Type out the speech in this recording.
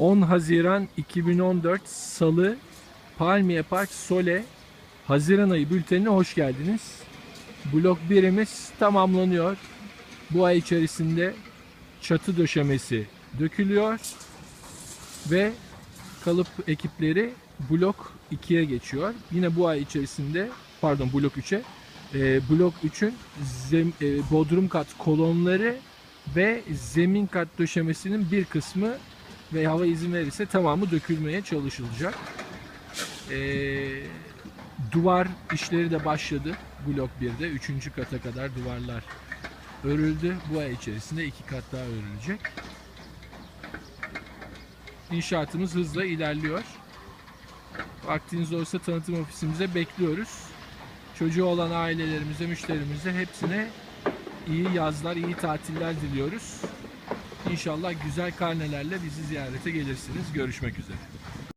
10 Haziran 2014 Salı Palmiye Park Sole Haziran ayı bültenine hoş geldiniz. Blok 1'imiz tamamlanıyor. Bu ay içerisinde çatı döşemesi dökülüyor ve kalıp ekipleri blok 2'ye geçiyor. Yine bu ay içerisinde pardon blok 3'e e, blok 3'ün zem, e, bodrum kat kolonları ve zemin kat döşemesinin bir kısmı ve hava izin verirse tamamı dökülmeye çalışılacak. E, duvar işleri de başladı blok 1'de. 3. kata kadar duvarlar örüldü. Bu ay içerisinde iki kat daha örülecek. İnşaatımız hızla ilerliyor. Vaktiniz olursa tanıtım ofisimize bekliyoruz. Çocuğu olan ailelerimize, müşterimize hepsine iyi yazlar, iyi tatiller diliyoruz. İnşallah güzel karnelerle bizi ziyarete gelirsiniz. Görüşmek üzere.